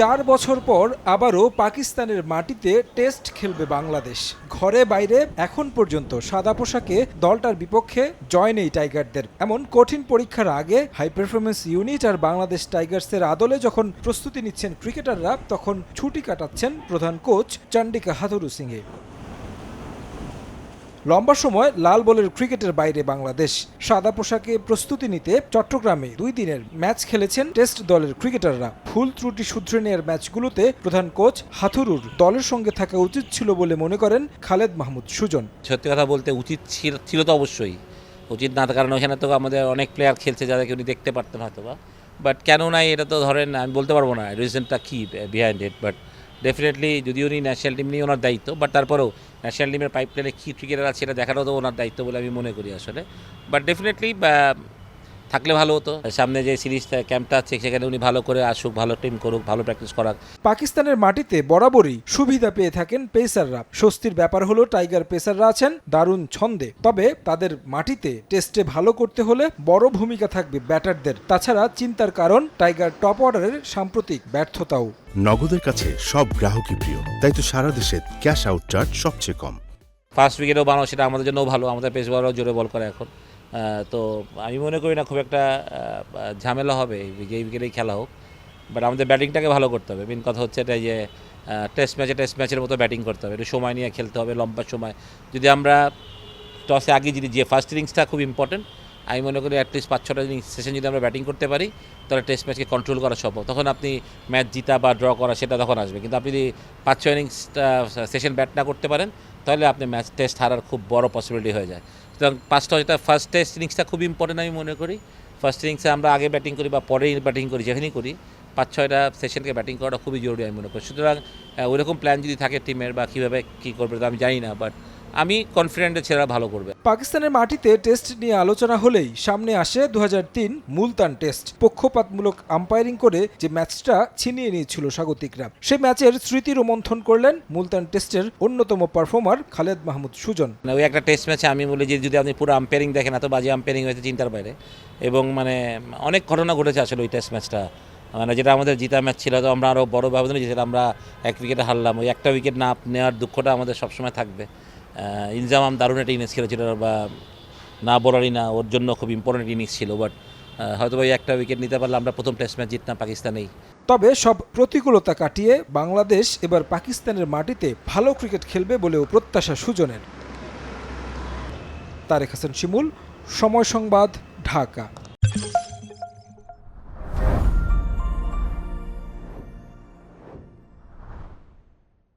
চার বছর পর আবারও পাকিস্তানের মাটিতে টেস্ট খেলবে বাংলাদেশ। ঘরে বাইরে এখন পর্যন্ত সাদা পোশাকে দলটার বিপক্ষে জয় নেই টাইগারদের। এমন কঠিন পরীক্ষার আগে হাই পারফরমেন্স ইউনিট আর বাংলাদেশ টাইগার্সের আদলে যখন প্রস্তুতি নিচ্ছেন ক্রিকেটাররা, তখন ছুটি কাটাচ্ছেন প্রধান কোচ চন্ডিকা হাথুরু সিংহে। লম্বা সময় লাল বলের ক্রিকেটের বাইরে বাংলাদেশ। সাদা পোশাকে প্রস্তুতি নিতে চট্টগ্রামে দুই দিনের ম্যাচ খেলেছেন টেস্ট দলের ক্রিকেটাররা। ভুল ত্রুটি শুধরে নেওয়ার ম্যাচগুলোতে প্রধান কোচ হাথুরুর দলের সঙ্গে থাকা উচিত ছিল বলে মনে করেন খালেদ মাহমুদ সুজন। সত্যি কথা বলতে উচিত ছিল তো অবশ্যই। উচিত না কারণ ওখানে তো আমাদের অনেক প্লেয়ার খেলছে যাদেরকে উনি দেখতে পারতেন হয়তো বা বাট কেন নাই এটা তো ধরেন, আমি বলতে পারব না রিজনটা কী বিহাইন্ড ইট বাট ডেফিনেটলি যদি উনি ন্যাশনাল টিম নিয়ে ওনার দায়িত্ব বাট তারপরেও ন্যাশনাল টিমের পাইপ লাইনে কী ক্রিকেটার আছে সেটা দেখাটাও তো ওনার দায়িত্ব বলে আমি মনে করি আসলে। বাট ডেফিনেটলি থাকলে ভালো হতো। সামনে যে সিরিজ ক্যাম্পটা আছে সেখানে উনি ভালো করে আসুক ভালো টিম করুক ভালো প্র্যাকটিস করাক। পাকিস্তানের মাটিতে বরাবরই সুবিধা পেয়ে থাকেন পেসাররা। স্বস্তির ব্যাপার হলো টাইগার পেসাররা আছেন দারুণ ছন্দে। তবে তাদের মাটিতে টেস্টে ভালো করতে হলে বড় ভূমিকা থাকবে ব্যাটারদের। তাছাড়া চিন্তার কারণ টাইগার টপ অর্ডারের সাম্প্রতিক ব্যর্থতাও। নগদের কাছে সব গ্রাহকই প্রিয় তাই তো সারা দেশে ক্যাশ আউট চার্জ সবচেয়ে কম। ফার্স্ট উইকেটও বানাও সেটা আমাদের জন্যও ভালো। আমাদের পেস বলারও জোরে বল করে এখন। তো আমি মনে করি না খুব একটা ঝামেলা হবে যেই উইকেটেই খেলা হোক। বাট আমাদের ব্যাটিংটাকে ভালো করতে হবে। মেন কথা হচ্ছে এটা যে টেস্ট ম্যাচে টেস্ট ম্যাচের মতো ব্যাটিং করতে হবে। একটু সময় নিয়ে খেলতে হবে, লম্বা সময়। যদি আমরা টসে আগে যদি যে ফার্স্ট ইনিংসটা খুব ইম্পর্টেন্ট আমি মনে করি অ্যাটলিস্ট পাঁচ ছটা ইনিংস সেশন যদি আমরা ব্যাটিং করতে পারি, তাহলে টেস্ট ম্যাচকে কন্ট্রোল করা সম্ভব। তখন আপনি ম্যাচ জিতা বা ড্র করা সেটা তখন আসবে। কিন্তু আপনি যদি পাঁচ ছয় ইনিংসটা সেশন ব্যাট না করতে পারেন তাহলে আপনি ম্যাচ টেস্ট হারার খুব বড় পসিবিলিটি হয়ে যায়। সুতরাং পাঁচটা যেটা ফার্স্ট টেস্ট ইনিংসটা খুব ইম্পর্টেন্ট আমি মনে করি। ফার্স্ট ইনিংসে আমরা আগে ব্যাটিং করি বা পরে ব্যাটিং করি, যেখানেই করি, পাঁচ, ছয়টা সেশনকে ব্যাটিং করাটা খুবই জরুরি আমি মনে করি। সুতরাং ওইরকম প্ল্যান যদি থাকে টিমের বা কীভাবে কী করবে তো আমি জানি না বাট আমি কনফিডেন্টে ছেলেরা ভালো করবে। পাকিস্তানের মাটিতে টেস্ট নিয়ে আলোচনা হলেই সামনে আসে দু হাজার তিন মুলতান টেস্ট। পক্ষপাতমূলক আম্পায়ারিং করে যে ম্যাচটা ছিনিয়ে নিয়েছিল স্বাগতিকরা। সেই ম্যাচের স্মৃতি রোমন্থন করলেন মুলতান টেস্টের অন্যতম পারফর্মার খালেদ মাহমুদ সুজন। মানে ওই একটা টেস্ট ম্যাচে আমি বলি যে যদি আপনি পুরো আম্পায়ারিং দেখেন এত বাজে আম্পায়ারিং হয়েছে চিন্তার বাইরে। এবং মানে অনেক ঘটনা ঘটেছে আসলে ওই টেস্ট ম্যাচটা মানে যেটা আমাদের জিতা ম্যাচ ছিল তো আমরা আরও বড় ব্যবধানে জিতেছিলাম আমরা এক উইকেটে হারলাম। ওই একটা উইকেট না নেওয়ার দুঃখটা আমাদের সবসময় থাকবে। ইনজামাম দারুণ একটা ইনিংস খেলেছিল বা না বলারই না, ওর জন্য খুব ইম্পর্টেন্ট ইনিংস ছিল বাট হয়তো ওই একটা উইকেট নিতে পারলে আমরা প্রথম টেস্ট ম্যাচ জিততাম পাকিস্তানেই। তবে সব প্রতিকূলতা কাটিয়ে বাংলাদেশ এবার পাকিস্তানের মাটিতে ভালো ক্রিকেট খেলবে বলেও প্রত্যাশা সুজনের। তারেক হাসান শিমুল, সময় সংবাদ, ঢাকা।